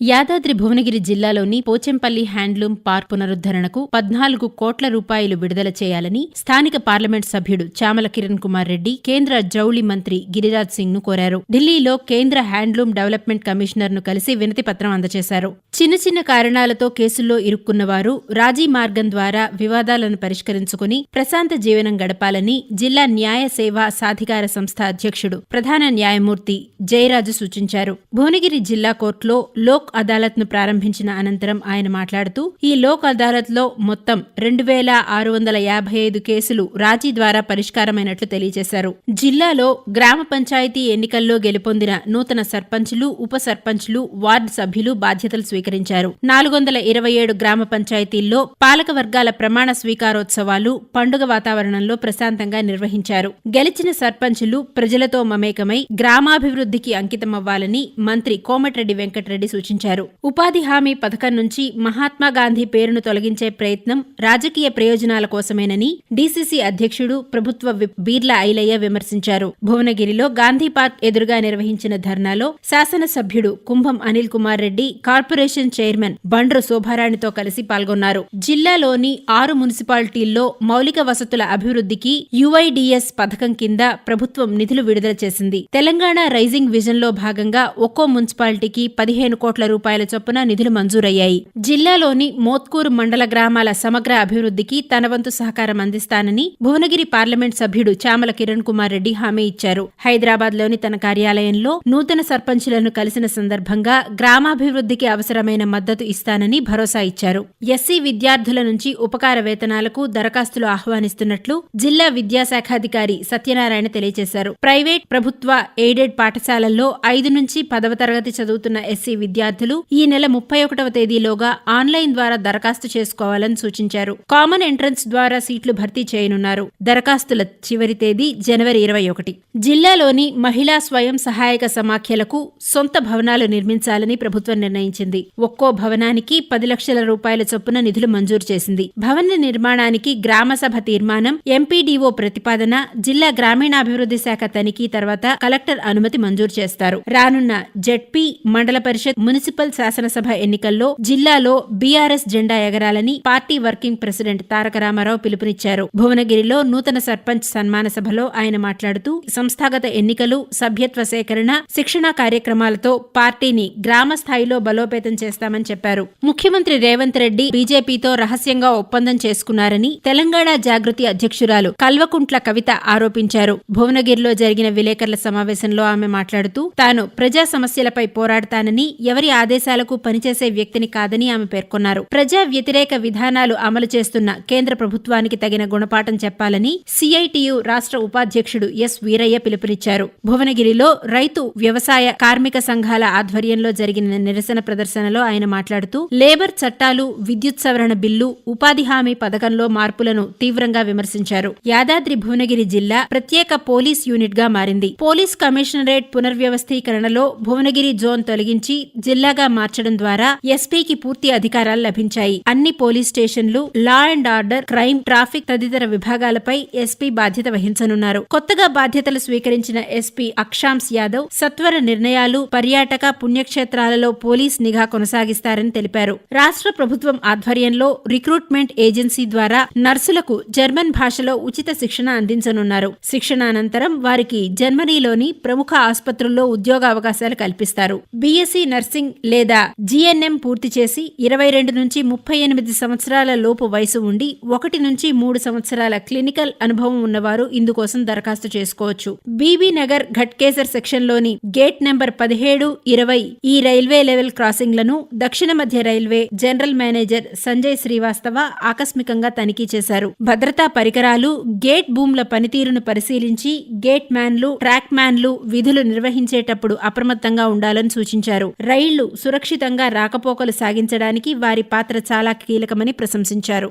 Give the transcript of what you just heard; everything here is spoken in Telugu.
యాదాద్రి భువనగిరి జిల్లాలోని పోచెంపల్లి హ్యాండ్లూమ్ పార్క్ పునరుద్ధరణకు పద్నాలుగు కోట్ల రూపాయలు విడుదల చేయాలని స్థానిక పార్లమెంట్ సభ్యుడు చామల కిరణ్ కుమార్ రెడ్డి కేంద్ర జౌళి మంత్రి గిరిరాజ్ సింగ్ను కోరారు. ఢిల్లీలో కేంద్ర హ్యాండ్లూమ్ డెవలప్మెంట్ కమిషనర్ను కలిసి వినతి పత్రం అందజేశారు. చిన్న చిన్న కారణాలతో కేసుల్లో ఇరుక్కున్నవారు రాజీ మార్గం ద్వారా వివాదాలను పరిష్కరించుకుని ప్రశాంత జీవనం గడపాలని జిల్లా న్యాయ సేవా సాధికార సంస్థ అధ్యక్షుడు ప్రధాన న్యాయమూర్తి జయరాజు సూచించారు. భువనగిరి జిల్లా కోర్టులో లోక్ అదాలత్ను ప్రారంభించిన అనంతరం ఆయన మాట్లాడుతూ ఈ లోక్ అదాలత్లో మొత్తం రెండు వేల ఆరు వందల యాభై ఐదు కేసులు రాజీ ద్వారా పరిష్కారమైనట్లు తెలియజేశారు. జిల్లాలో గ్రామ పంచాయతీ ఎన్నికల్లో గెలుపొందిన నూతన సర్పంచులు ఉప సర్పంచులు వార్డు సభ్యులు బాధ్యతలు స్వీకరించారు. నాలుగు వందల ఇరవై ఏడు గ్రామ పంచాయతీల్లో పాలక వర్గాల ప్రమాణ స్వీకారోత్సవాలు పండుగ వాతావరణంలో ప్రశాంతంగా నిర్వహించారు. గెలిచిన సర్పంచులు ప్రజలతో మమేకమై గ్రామాభివృద్ధికి అంకితమవ్వాలని మంత్రి కోమటిరెడ్డి వెంకటరెడ్డి సూచించారు. ఉపాధి హామీ పథకం నుంచి మహాత్మా గాంధీ పేరును తొలగించే ప్రయత్నం రాజకీయ ప్రయోజనాల కోసమేనని డీసీసీ అధ్యక్షుడు ప్రభుత్వ బీర్లా ఐలయ్య విమర్శించారు. భువనగిరిలో గాంధీ పార్క్ ఎదురుగా నిర్వహించిన ధర్నాలో శాసనసభ్యుడు కుంభం అనిల్ కుమార్ రెడ్డి కార్పొరేషన్ చైర్మన్ బండ్రు శోభారాణితో కలిసి పాల్గొన్నారు. జిల్లాలోని ఆరు మున్సిపాలిటీల్లో మౌలిక వసతుల అభివృద్ధికి యుఐడిఎస్ పథకం కింద ప్రభుత్వం నిధులు విడుదల చేసింది. తెలంగాణ రైజింగ్ విజన్లో భాగంగా ఒక్కో మున్సిపాలిటీకి పదిహేను కోట్ల రూపాయల చొప్పున నిధులు మంజూరయ్యాయి. జిల్లాలోని మోత్కూరు మండల గ్రామాల సమగ్ర అభివృద్ధికి తన వంతు సహకారం అందిస్తానని భువనగిరి పార్లమెంట్ సభ్యుడు చామల కిరణ్ కుమార్ రెడ్డి హామీ ఇచ్చారు. హైదరాబాద్లోని తన కార్యాలయంలో నూతన సర్పంచులను కలిసిన సందర్భంగా గ్రామాభివృద్ధికి అవసరమైన మద్దతు ఇస్తానని భరోసా ఇచ్చారు. ఎస్సీ విద్యార్థుల నుంచి ఉపకార వేతనాలకు దరఖాస్తులు ఆహ్వానిస్తున్నట్లు జిల్లా విద్యాశాఖాధికారి సత్యనారాయణ తెలియజేశారు. ప్రైవేట్ ప్రభుత్వ ఎయిడెడ్ పాఠశాలల్లో ఐదు నుంచి పదవ తరగతి చదువుతున్న ఎస్సీ విద్యార్థులు ఈ నెల ముప్పై ఒకటవ తేదీలోగా ఆన్లైన్ ద్వారా దరఖాస్తు చేసుకోవాలని సూచించారు. కామన్ ఎంట్రన్స్ ద్వారా సీట్లు భర్తీ చేయనున్నారు. దరఖాస్తుల చివరి తేదీ జనవరి ఇరవై ఒకటి. జిల్లాలోని మహిళా స్వయం సహాయక సమాఖ్యలకు సొంత భవనాలు నిర్మించాలని ప్రభుత్వం నిర్ణయించింది. ఒక్కో భవనానికి పది లక్షల రూపాయల చొప్పున నిధులు మంజూరు చేసింది. భవన నిర్మాణానికి గ్రామసభ తీర్మానం ఎంపీడీఓ ప్రతిపాదన జిల్లా గ్రామీణాభివృద్ధి శాఖ తనిఖీ తర్వాత కలెక్టర్ అనుమతి మంజూరు చేస్తారు. రానున్న జెడ్పీ మండల పరిషత్ మున్సిపల్ శాసనసభ ఎన్నికల్లో జిల్లాలో బీఆర్ఎస్ జెండా ఎగరాలని party working president Taraka Ramarao పిలుపునిచ్చారు. భువనగిరిలో నూతన సర్పంచ్ సన్మాన సభలో ఆయన మాట్లాడుతూ సంస్థాగత ఎన్నికలు సభ్యత్వ సేకరణ శిక్షణ కార్యక్రమాలతో పార్టీని గ్రామ స్థాయిలో బలోపేతం చేస్తామని చెప్పారు. ముఖ్యమంత్రి రేవంత్ రెడ్డి బీజేపీతో రహస్యంగా ఒప్పందం చేసుకున్నారని తెలంగాణ జాగృతి అధ్యక్షురాలు కల్వకుంట్ల కవిత ఆరోపించారు. భువనగిరిలో జరిగిన విలేకరుల సమావేశంలో ఆమె మాట్లాడుతూ తాను ప్రజా సమస్యలపై పోరాడతానని ఎవరి ఆదేశాలకు పనిచేసే వ్యక్తిని కాదని ఆమె పేర్కొన్నారు. ప్రజా వ్యతిరేక విధానాలు అమలు చేస్తున్న కేంద్ర ప్రభుత్వానికి తగిన గుణపాఠం చెప్పాలని సిఐటియు రాష్ట్ర ఉపాధ్యక్షుడు ఎస్ వీరయ్య పిలుపునిచ్చారు. భువనగిరిలో రైతు వ్యవసాయ కార్మిక సంఘాల ఆధ్వర్యంలో జరిగిన నిరసన ప్రదర్శనలో ఆయన మాట్లాడుతూ లేబర్ చట్టాలు విద్యుత్ సవరణ బిల్లు ఉపాధి హామీ పథకంలో మార్పులను తీవ్రంగా విమర్శించారు. యాదాద్రి భువనగిరి జిల్లా ప్రత్యేక పోలీస్ యూనిట్గా మారింది. పోలీస్ కమిషనరేట్ పునర్వ్యవస్థీకరణలో భువనగిరి జోన్ తొలగించి జిల్లా జిల్లాగా మార్చడం ద్వారా ఎస్పీకి పూర్తి అధికారాలు లభించాయి. అన్ని పోలీస్ స్టేషన్లు law and order crime traffic తదితర విభాగాలపై ఎస్పీ బాధ్యత వహించనున్నారు. కొత్తగా బాధ్యతలు స్వీకరించిన ఎస్పీ అక్షాంశ్ యాదవ్ సత్వర నిర్ణయాలు పర్యాటక పుణ్యక్షేత్రాలలో పోలీస్ నిఘా కొనసాగిస్తారని తెలిపారు. రాష్ట్ర ప్రభుత్వం ఆధ్వర్యంలో రిక్రూట్మెంట్ ఏజెన్సీ ద్వారా నర్సులకు జర్మన్ భాషలో ఉచిత శిక్షణ అందించనున్నారు. శిక్షణ అనంతరం వారికి జర్మనీలోని ప్రముఖ ఆసుపత్రుల్లో ఉద్యోగ అవకాశాలు కల్పిస్తారు. బీఎస్సీ నర్సింగ్ లేదా జీఎన్ఎం పూర్తి చేసి ఇరవై రెండు నుంచి ముప్పై ఎనిమిది సంవత్సరాల లోపు వయసు ఉండి ఒకటి నుంచి మూడు సంవత్సరాల క్లినికల్ అనుభవం ఉన్నవారు ఇందుకోసం దరఖాస్తు చేసుకోవచ్చు. బీబీ నగర్ ఘట్కేసర్ సెక్షన్లోని గేట్ నెంబర్ పదిహేడు ఇరవై ఈ రైల్వే లెవెల్ క్రాసింగ్లను దక్షిణ మధ్య railway general manager Sanjay Srivastava ఆకస్మికంగా తనిఖీ చేశారు. భద్రతా పరికరాలు గేట్ భూముల పనితీరును పరిశీలించి గేట్ మ్యాన్లు ట్రాక్ మ్యాన్లు విధులు నిర్వహించేటప్పుడు అప్రమత్తంగా ఉండాలని సూచించారు. రైళ్ళు సురక్షితంగా రాకపోకలు సాగించడానికి వారి పాత్ర చాలా కీలకమని ప్రశంసించారు.